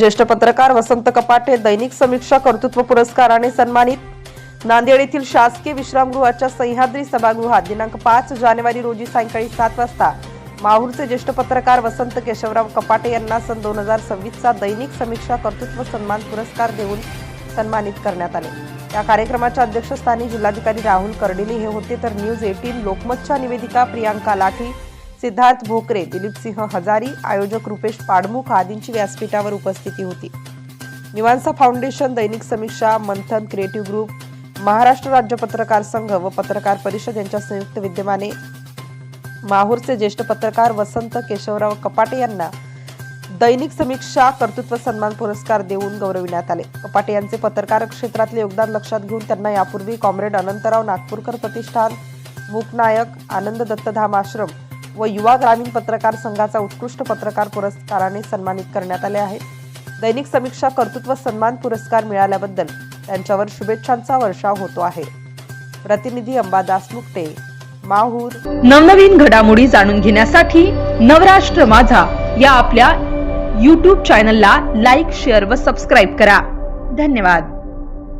ज्येष्ठ पत्रकार वसंत कपाटे दैनिक समीक्षा कर्तृत्व पुरस्काराने सन्मानित. नांदेड येथील शासकीय विश्रामगृहाच्या सह्याद्री सभागृहात दिनांक पाच जानेवारी रोजी सायंकाळी सात वाजता माहूरचे ज्येष्ठ पत्रकार वसंत केशवराव कपाटे यांना सन दोन हजार सव्वीसचा दैनिक समीक्षा कर्तृत्व सन्मान पुरस्कार देऊन सन्मानित करण्यात आले. या कार्यक्रमाच्या अध्यक्षस्थानी जिल्हाधिकारी राहुल कर्डिले हे होते. तर न्यूज एटीन लोकमतच्या निवेदिका प्रियांका लाठी. सिद्धार्थ भोकरे दिलीपसिंह हजारी आयोजक रुपेश पाडमुख आदींची व्यासपीठावर उपस्थिती होती. Nivansa foundation Dainik Samiksha Manthan creative group Maharashtra राज्य पत्रकार संघ व पत्रकार परिषद यांच्या संयुक्त विद्यमाने माहूरचे ज्येष्ठ पत्रकार वसंत केशवराव कपाटे यांना दैनिक समीक्षा कर्तृत्व सन्मान पुरस्कार देऊन गौरविण्यात आले. कपाटे यांचे पत्रकार क्षेत्रातले योगदान लक्षात घेऊन त्यांना यापूर्वी कॉम्रेड अनंतराव नागपूरकर प्रतिष्ठान मूकनायक आनंद दत्तधाम आश्रम व युवा ग्रामीण पत्रकार संघाचा उत्कृष्ट पत्रकार पुरस्काराने सन्मानित करण्यात आले आहे. दैनिक समीक्षा कर्तृत्व सन्मान पुरस्कार मिळाल्याबद्दल त्यांच्यावर शुभेच्छांचा वर्षाव होतो आहे. प्रतिनिधी अंबादास मुक्ते माहूर. नवनवीन घडामोडी जाणून घेण्यासाठी नवराष्ट्र माझा या आपल्या यूट्यूब चॅनलला लाईक शेअर व सबस्क्राईब करा. धन्यवाद.